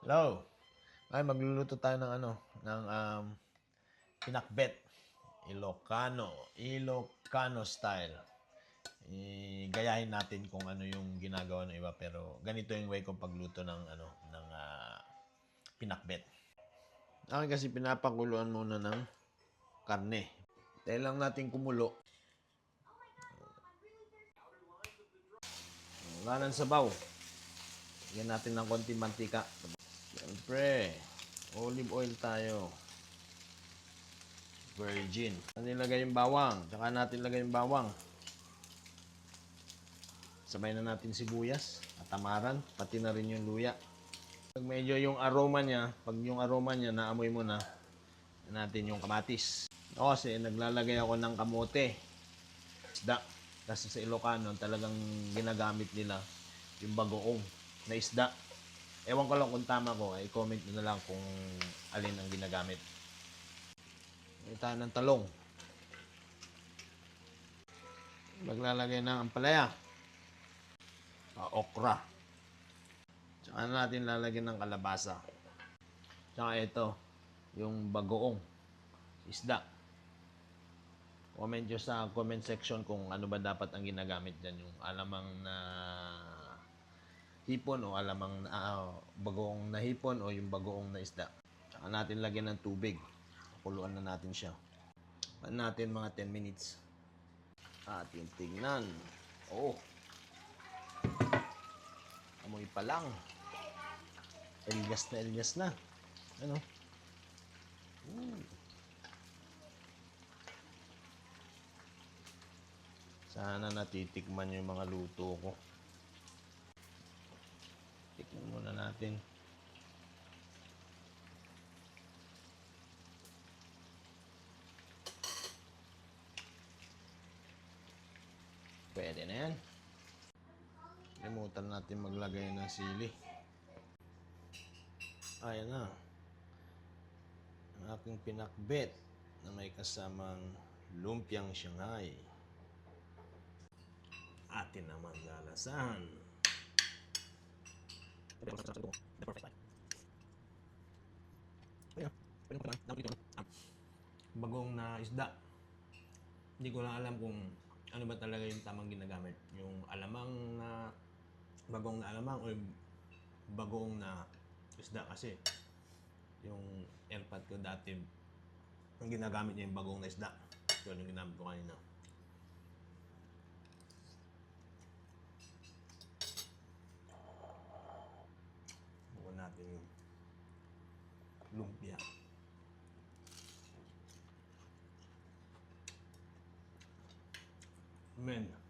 Hello. Ay, magluluto tayo ng ano, ng um, pinakbet. Ilocano. Ilocano style. I-gayahin natin kung ano yung ginagawa ng iba pero ganito yung way kong pagluto ng ano ng ah, pinakbet. Akin kasi pinapakuluan muna ng karne. Dahil lang natin kumulo. Wala ng sabaw. Lagyan natin ng konti mantika. Siyempre, olive oil tayo. Virgin. Natin lagay yung bawang. Tsaka natin lagay yung bawang. Sabay na natin sibuyas, at tamaran, pati na rin yung luya. Pag medyo yung aroma niya, pag yung aroma niya naamoy mo na, natin yung kamatis. Ako kasi naglalagay ako ng kamote. Isda. Kasi sa Ilocano, talagang ginagamit nila yung bagoong na isda. Ewan ko lang kung tama ko, ay comment nyo na lang kung alin ang ginagamit. Tayo ng talong. Maglalagay ng ampalaya. Ah, okra. Tsaka natin lalagyan ng kalabasa. Tsaka ito, yung bagoong isda. Comment nyo sa comment section kung ano ba dapat ang ginagamit dyan. Yung alamang na hipon o alamang ah, bagoong na hipon o yung bagoong na isda. Tsaka natin lagyan ng tubig. Kuluan na natin siya. Pan natin mga 10 minutes. Ating tingnan. Oh. Amoy pa lang. Elias na Elias na. Ano? Ooh. Sana natitikman yung mga luto ko. Tikman muna natin. Pwede na yan. Limutan natin maglagay ng sili. Ayan na. Ang aking pinakbet na may kasamang lumpiang Shanghai. Atin naman lalasan. Bagong na isda. Hindi ko lang alam kung ano ba talaga yung tamang ginagamit. Yung alamang na bagong na alamang o bagong na isda kasi yung airpot ko dati ang ginagamit niya yung bagong na isda. Yun yung ginamit ko kanina. Bukan natin yung lumpia. Men.